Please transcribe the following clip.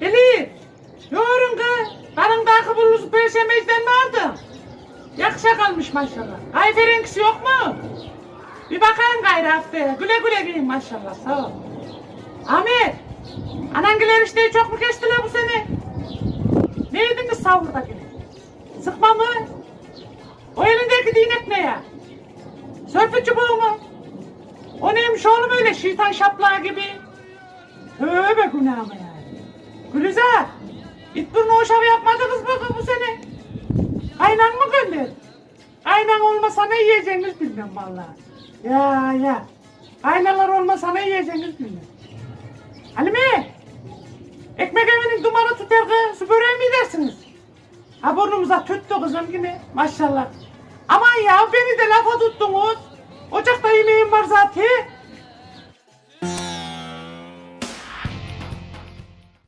Elif. Yorun kız. Karındaki buluz perşemeciden mi aldın? Yakışa kalmış maşallah. Ayferenkisi yok mu? Bir bakayım gayrı haftaya. Güle güle giyin maşallah. Sağ ol. Ahmet. Anangiler işte çok mu geçtiler bu sene? Ne yediniz sahurda yine? Sıkma mı? O elindeki değnek ne ya? Sörfü çubuğu mu? O neymiş oğlum öyle şeytan şaplağı gibi? Tövbe günahıma yani. İt burnu hoşavı yapmadınız mı bu sene? Kaynan mı gönder? Kaynan olmasa ne yiyeceğiniz bilmiyorum vallahi. Ya ya. Kaynalar olmasa ne yiyeceğiniz bilmiyorum. Halime. Ekmek evinin dumanı tutar kız. Su böreği mi dersiniz? Ha burnumuza tüttü kızım yine. Maşallah. Aman ya beni de lafa tuttunuz. Ocakta yemeğim var zaten.